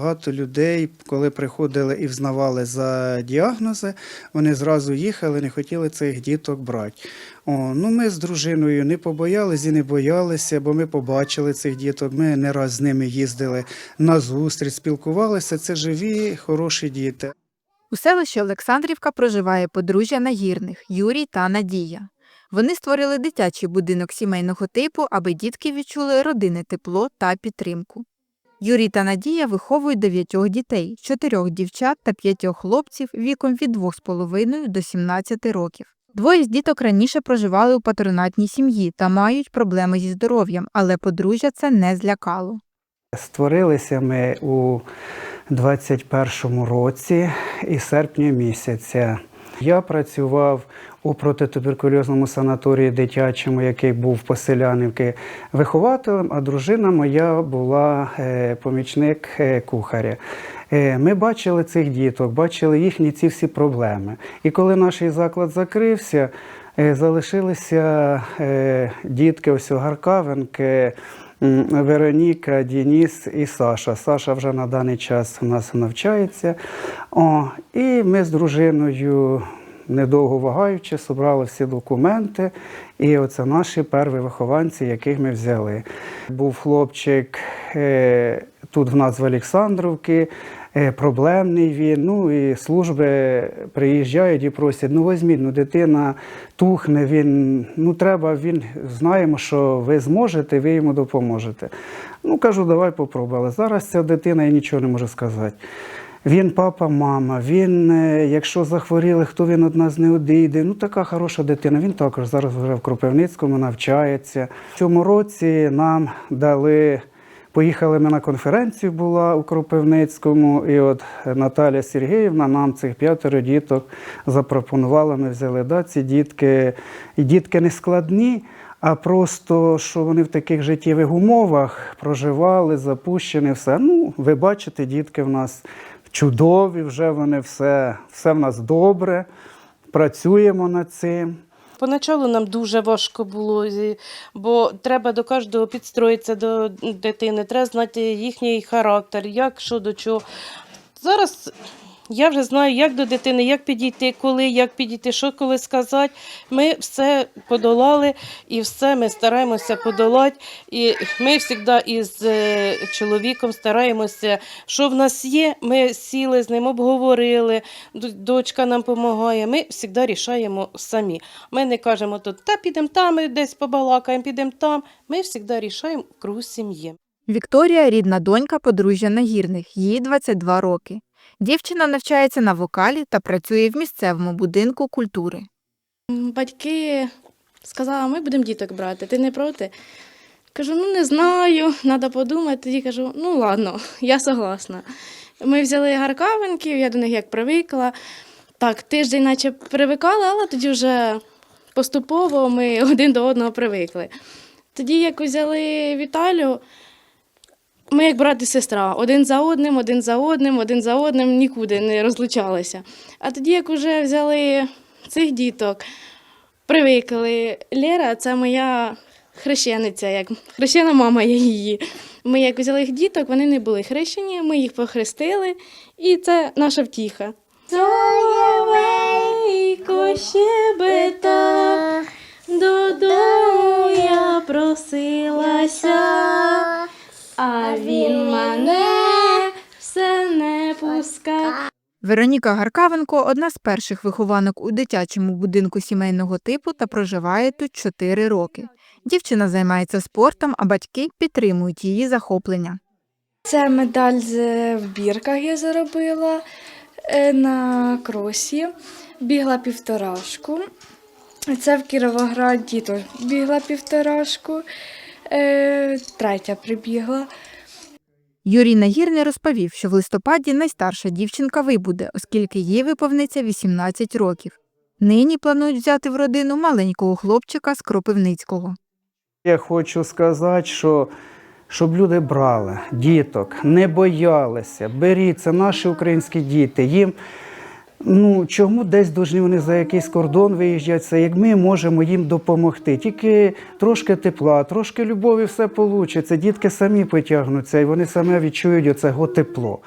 Багато людей, коли приходили і взнавали за діагнози, вони зразу їхали, не хотіли цих діток брати. О, ну ми з дружиною не побоялися і не боялися, бо ми побачили цих діток. Ми не раз з ними їздили на зустріч, спілкувалися. Це живі, хороші діти. У селищі Олександрівка проживає подружжя Нагірних Юрій та Надія. Вони створили дитячий будинок сімейного типу, аби дітки відчули родинне тепло та підтримку. Юрій та Надія виховують дев'ятьох дітей, чотирьох дівчат та п'ятьох хлопців віком від 2,5 до 17 років. Двоє з діток раніше проживали у патронатній сім'ї та мають проблеми зі здоров'ям, але подружжя це не злякало. Створилися ми у 21-му році із серпня місяця. Я працював у протитуберкульозному санаторії дитячому, який був в Поселянівки, вихователем, а дружина моя була е, помічник е, кухаря. Е, Ми бачили цих діток, бачили їхні ці всі проблеми. І коли наш заклад закрився, залишилися дітки, ось Гаркавенки, м, Вероніка, Дініс і Саша. Саша вже на даний час у нас навчається. О, і ми з дружиною, недовго вагаючи, зібрали всі документи. І оце наші перші вихованці, яких ми взяли. Був хлопчик е, тут в нас в е, проблемний він. Ну і служби приїжджають і просять, ну візьміть, ну дитина тухне, він, ну треба, він знаємо, що ви зможете, ви йому допоможете. Ну кажу, давай попробуй. Але зараз ця дитина я нічого не можу сказати. Він папа, мама, він, е, якщо захворіли, хто він від нас не одійде. Ну, така хороша дитина. Він також зараз вже в Кропивницькому навчається. В цьому році нам дали. Поїхали ми на конференцію, була у Кропивницькому, і от Наталя Сергіївна нам цих п'ятеро діток запропонувала. Ми взяли да, ці дітки. І дітки не складні, а просто що вони в таких життєвих умовах проживали, запущені, все. Ну, ви бачите, дітки в нас чудові, вже вони все, все в нас добре. Працюємо над цим. Поначалу нам дуже важко було, бо треба до кожного підстроїтися до дитини, треба знати їхній характер, як що до чого. Зараз я вже знаю, як до дитини, як підійти, коли, як підійти, що коли сказати. Ми все подолали і все ми стараємося подолати. І ми завжди із е, чоловіком стараємося, що в нас є, ми сіли з ним, обговорили, дочка нам допомагає. Ми завжди рішаємо самі. Ми не кажемо тут, та підемо там, ми десь побалакаємо, підемо там. Ми завжди рішаємо в кругу сім'ї. Вікторія рідна донька подружжя Нагірних, їй 22 роки. Дівчина навчається на вокалі та працює в місцевому будинку культури. Батьки сказали, ми будемо діток брати, ти не проти? Кажу, ну не знаю, треба подумати. Тоді кажу, ну ладно, я согласна. Ми взяли гаркавинків, я до них як привикла. Так, тиждень наче привикала, але тоді вже поступово ми один до одного привикли. Тоді, як взяли Віталю, ми як брат і сестра, один за одним, один за одним, один за одним, нікуди не розлучалися. А тоді, як вже взяли цих діток, привикли. Лера це моя хрещениця, як хрещена мама я її. Ми як взяли їх діток, вони не були хрещені, ми їх похрестили, і це наша втіха. Соловейко мене все не пускав. Вероніка Гаркавенко одна з перших вихованок у дитячому будинку сімейного типу та проживає тут 4 роки. Дівчина займається спортом, а батьки підтримують її захоплення. Це медаль з- в бірках я заробила е, на кросі. Бігла півторашку. Це в Кіровограді теж бігла півторашку. Е, Третя прибігла. Юрій Нагірний розповів, що в листопаді найстарша дівчинка вибуде, оскільки їй виповниться 18 років. Нині планують взяти в родину маленького хлопчика з Кропивницького. Я хочу сказати, що щоб люди брали діток, не боялися, беріться наші українські діти. Їм Ну, чому десь должні вони за якийсь кордон виїжджати, це як ми можемо їм допомогти. Тільки трошки тепла, трошки любові все вийде. Дітки самі потягнуться, і вони саме відчують оце тепло.